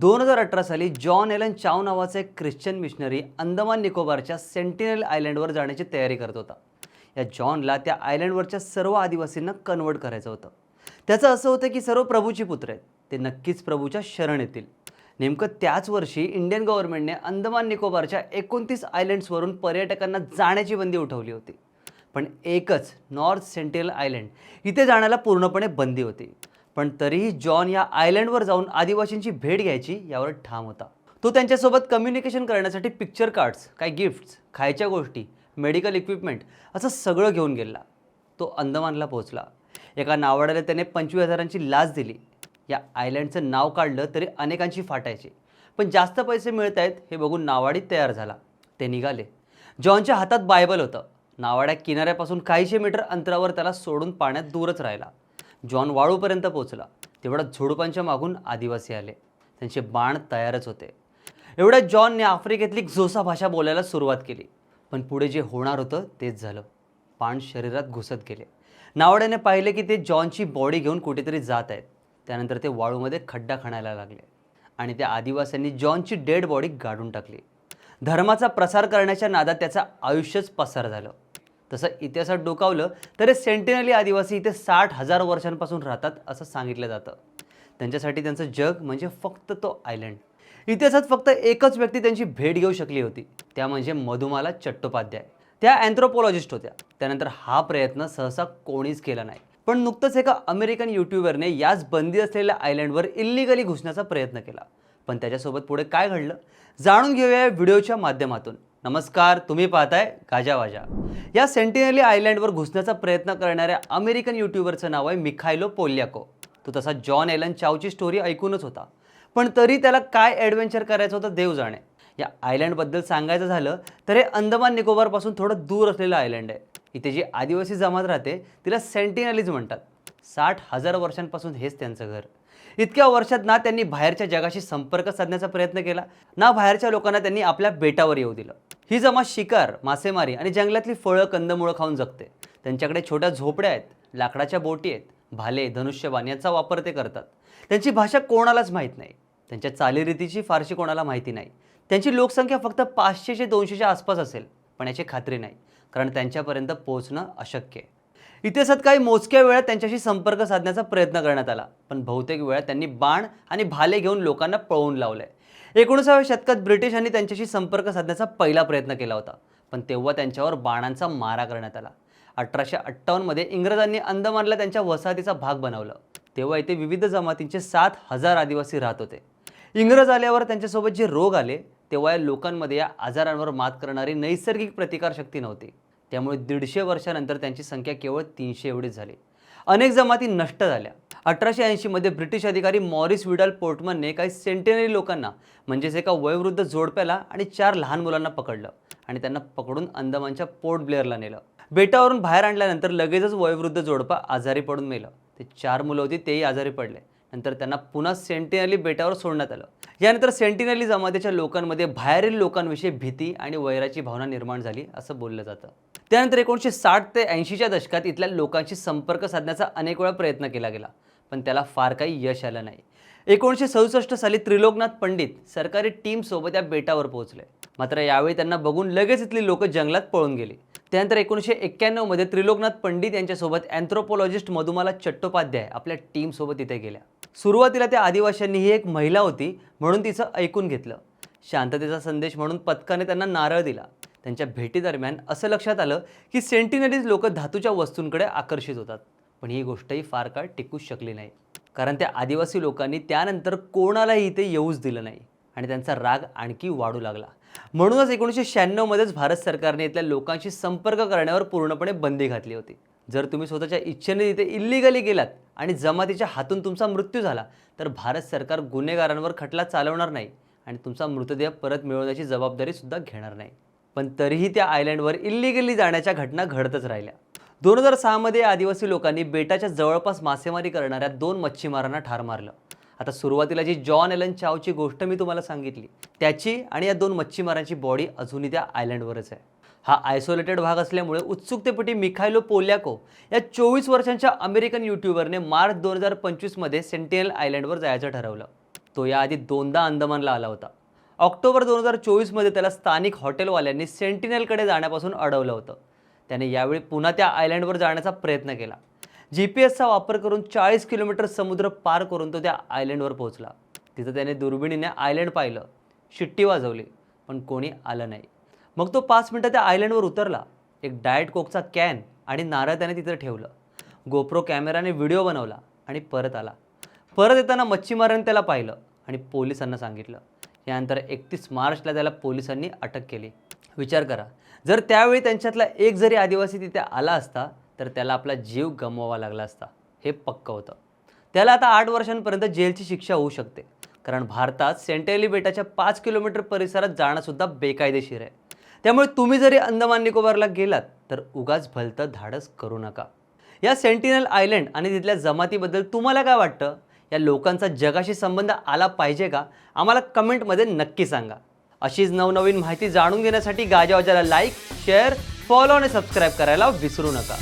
दोन हजार अठरा साली जॉन एलन चाव नावाचा एक ख्रिश्चन मिशनरी अंदमान निकोबारच्या सेंटिनल आयलँडवर जाण्याची तयारी करत होता. या जॉनला त्या आयलँडवरच्या सर्व आदिवासींना कन्वर्ट करायचं होतं. त्याचं असं होतं की सर्व प्रभूची पुत्र आहेत. ते नक्कीच प्रभूच्या शरण येतील. नेमकं त्याच वर्षी इंडियन गव्हर्नमेंटने अंदमान निकोबारच्या एकोणतीस आयलँड्सवरून पर्यटकांना जाण्याची बंदी उठवली होती. पण एकच नॉर्थ सेंट्रल आयलँड इथे जाण्याला पूर्णपणे बंदी होती. पण तरीही जॉन या आयलंडवर जाऊन आदिवासींची भेट घ्यायची यावर ठाम होता. तो त्यांच्यासोबत कम्युनिकेशन करण्यासाठी पिक्चर कार्ड्स काही गिफ्ट्स खायच्या गोष्टी मेडिकल इक्विपमेंट असं सगळं घेऊन गेला. तो अंदमानला पोहोचला. एका नावाड्याला त्याने पंचवीस हजारांची लाच दिली. या आयलँडचं नाव काढलं तरी अनेकांची फाटायची. पण जास्त पैसे मिळत आहेत हे बघून नावाडी तयार झाला. ते निघाले. जॉनच्या हातात बायबल होतं. नावाड्या किनाऱ्यापासून काहीशे मीटर अंतरावर त्याला सोडून पाण्यात दूरच राहिला. जॉन वाळूपर्यंत पोहोचला. तेवढ्या झुडपांच्या मागून आदिवासी आले. त्यांचे बाण तयारच होते. एवढ्यात जॉनने आफ्रिकेतली झोसा भाषा बोलायला सुरुवात केली. पण पुढे जे होणार होतं तेच झालं. बाण शरीरात घुसत गेले. नावड्याने पाहिले की ते जॉनची बॉडी घेऊन कुठेतरी जात आहेत. त्यानंतर ते वाळूमध्ये खड्डा खणायला लागले. आणि त्या आदिवास्यांनी जॉनची डेड बॉडी गाडून टाकली. धर्माचा प्रसार करण्याच्या नादात त्याचं आयुष्यच पसार झालं. तसं इतिहासात डोकावलं तर सेंटिनली आदिवासी इथे साठ हजार वर्षांपासून राहतात असं सांगितलं जातं. त्यांच्यासाठी त्यांचं जग म्हणजे फक्त तो आयलंड इतिहासात फक्त एकच व्यक्ती त्यांची भेट घेऊ शकली होती. त्या म्हणजे मधुमाला चट्टोपाध्याय. त्या अँथ्रोपॉलॉजिस्ट होत्या. त्यानंतर हा प्रयत्न सहसा कोणीच केला नाही. पण नुकतंच एका अमेरिकन युट्यूबरने याच बंदी असलेल्या आयलँडवर इल्लिगली घुसण्याचा प्रयत्न केला. पण त्याच्यासोबत पुढे काय घडलं? जाणून घेऊया व्हिडिओच्या माध्यमातून. नमस्कार तुम्ही पाहताय गाजावाजा या सेंटिनली आयलँडवर घुसण्याचा प्रयत्न करणाऱ्या अमेरिकन युट्यूबरचं नाव आहे मिखायलो पोल्याको. तो तसा जॉन एलन चावची स्टोरी ऐकूनच होता. पण तरी त्याला काय ॲडव्हेंचर करायचं होतं देव जाणे. या आयलँडबद्दल सांगायचं झालं तर हे अंदमान निकोबारपासून थोडं दूर असलेलं आयलँड आहे. इथे जी आदिवासी जमात राहते तिला सेंटिनलीज म्हणतात. साठ हजार वर्षांपासून हेच त्यांचं घर. इतक्या वर्षात ना त्यांनी बाहेरच्या जगाशी संपर्क साधण्याचा प्रयत्न केला ना बाहेरच्या लोकांना त्यांनी आपल्या बेटावर येऊ दिलं. ही जमात शिकार मासेमारी आणि जंगलातली फळं कंदमुळं खाऊन जगते. त्यांच्याकडे छोट्या झोपड्या आहेत लाकडाच्या बोटी आहेत भाले धनुष्यबाण याचा वापर ते करतात. त्यांची भाषा कोणालाच माहीत नाही. त्यांच्या चालीरीतीची फारशी कोणाला माहिती नाही. त्यांची लोकसंख्या फक्त पाचशेचे दोनशेच्या आसपास असेल पण याची खात्री नाही कारण त्यांच्यापर्यंत पोहोचणं अशक्य आहे. इतिहासात काही मोजक्या वेळा त्यांच्याशी संपर्क साधण्याचा प्रयत्न करण्यात आला पण बहुतेक वेळा त्यांनी बाण आणि भाले घेऊन लोकांना पळवून लावलंय. एकोणीसाव्या शतकात ब्रिटिशांनी त्यांच्याशी संपर्क साधण्याचा पहिला प्रयत्न केला होता पण तेव्हा त्यांच्यावर बाणांचा मारा करण्यात आला. अठराशे अठ्ठावन्नमध्ये इंग्रजांनी अंदमानला त्यांच्या वसाहतीचा भाग बनवलं. तेव्हा इथे विविध जमातींचे सात हजार आदिवासी राहत होते. इंग्रज आल्यावर त्यांच्यासोबत जे रोग आले तेव्हा या लोकांमध्ये या आजारांवर मात करणारी नैसर्गिक प्रतिकारशक्ती नव्हती. त्यामुळे दीडशे वर्षानंतर त्यांची संख्या केवळ तीनशे एवढीच झाली. अनेक जमाती नष्ट झाल्या. अठराशे ऐंशीमध्ये ब्रिटिश अधिकारी मॉरिस विडाल पोर्टमनने काही सेंटेनरी लोकांना म्हणजेच एका वयोवृद्ध जोडप्याला आणि चार लहान मुलांना पकडलं आणि त्यांना पकडून अंदमानच्या पोर्ट ब्लेअरला नेलं. बेटावरून बाहेर आणल्यानंतर लगेचच वयोवृद्ध जोडपा आजारी पडून मेलं. ते चार मुलं होती तेही आजारी पडले. नंतर त्यांना पुन्हा सेंटिनली बेटावर सोडण्यात आलं. यानंतर सेंटिनली जमातीच्या लोकांमध्ये बाहेरील लोकांविषयी भीती आणि वैराची भावना निर्माण झाली असं बोललं जातं. त्यानंतर एकोणीसशे साठ ते ऐंशीच्या दशकात इथल्या लोकांशी संपर्क साधण्याचा अनेक वेळा प्रयत्न केला गेला. पण त्याला फार काही यश आलं नाही. एकोणीसशे सदुसष्ट साली त्रिलोकनाथ पंडित सरकारी टीमसोबत या बेटावर पोहोचले. मात्र यावेळी त्यांना बघून लगेच इथली लोक जंगलात पळून गेली. त्यानंतर एकोणीसशे एक्क्याण्णवमध्ये त्रिलोकनाथ पंडित यांच्यासोबत अँथ्रोपॉलॉजिस्ट मधुमाला चट्टोपाध्याय आपल्या टीमसोबत इथे गेल्या. सुरुवातीला त्या आदिवासींनी ही एक महिला होती म्हणून तिचं ऐकून घेतलं. शांततेचा संदेश म्हणून पथकाने त्यांना नारळ दिला. त्यांच्या भेटीदरम्यान असं लक्षात आलं की सेंटिनरीज लोक धातूच्या वस्तूंकडे आकर्षित होतात. पण ही गोष्टही फार काळ टिकूच शकली नाही. कारण त्या आदिवासी लोकांनी त्यानंतर कोणालाही इथे येऊच दिलं नाही आणि त्यांचा राग आणखी वाढू लागला. म्हणूनच एकोणीसशे शहाण्णवमध्येच भारत सरकारने इथल्या लोकांशी संपर्क करण्यावर पूर्णपणे बंदी घातली होती. जर तुम्ही स्वतःच्या इच्छेने तिथे इल्लिगली गेलात आणि जमातीच्या हातून तुमचा मृत्यू झाला तर भारत सरकार गुन्हेगारांवर खटला चालवणार नाही आणि तुमचा मृतदेह परत मिळवण्याची जबाबदारीसुद्धा घेणार नाही. पण तरीही त्या आयलँडवर इल्लिगली जाण्याच्या घटना घडतच राहिल्या. दोन हजार सहामध्ये आदिवासी लोकांनी बेटाच्या जवळपास मासेमारी करणाऱ्या दोन मच्छीमारांना ठार मारलं. आता सुरुवातीला जी जॉन एलन चावची गोष्ट मी तुम्हाला सांगितली त्याची आणि या दोन मच्छीमारांची बॉडी अजूनही त्या आयलँडवरच आहे. हा आयसोलेटेड भाग असल्यामुळे उत्सुकतेपटी मिखायलो पोल्याको या चोवीस वर्षांच्या अमेरिकन युट्यूबरने मार्च दोन हजार पंचवीसमध्ये सेंटिनल आयलँडवर जायचं ठरवलं. तो याआधी दोनदा अंदमानला आला होता. ऑक्टोबर दोन हजार चोवीसमध्ये त्याला स्थानिक हॉटेलवाल्यांनी सेंटिनेलकडे जाण्यापासून अडवलं होतं. त्याने यावेळी पुन्हा त्या आयलँडवर जाण्याचा प्रयत्न केला. जी पी एसचा वापर करून चाळीस किलोमीटर समुद्र पार करून तो त्या आयलँडवर पोहोचला. तिथं त्याने दुर्बिणीने आयलँड पाहिलं. शिट्टी वाजवली पण कोणी आलं नाही. मग तो पाच मिनटं त्या आयलँडवर उतरला. एक डाएट कोकचा कॅन आणि नारळ त्याने तिथं ठेवलं. गोप्रो कॅमेराने व्हिडिओ बनवला आणि परत आला. परत येताना मच्छीमारांनी त्याला पाहिलं आणि पोलिसांना सांगितलं. यानंतर एकतीस मार्चला त्याला पोलिसांनी अटक केली. विचार करा. जर त्यावेळी त्यांच्यातला एक जरी आदिवासी तिथे आला असता तर त्याला आपला जीव गमवावा लागला असता. हे पक्क होतं. त्याला आता आठ वर्षांपर्यंत जेलची शिक्षा होऊ शकते. कारण भारतात सेंटेली बेटाच्या पाच किलोमीटर परिसरात जाणंसुद्धा बेकायदेशीर आहे. त्यामुळे तुम्ही जरी अंदमान निकोबारला गेलात तर उगाच भलतं धाडस करू नका. या सेंटिनल आयलंड आणि तिथल्या जमातीबद्दल तुम्हाला काय वाटतं? या लोकांचा जगाशी संबंध आला पाहिजे का? आम्हाला कमेंटमध्ये नक्की सांगा. अशीच नवनवीन माहिती जाणून घेण्यासाठी गाजावाजाला लाईक शेअर फॉलो आणि सबस्क्राईब करायला विसरू नका.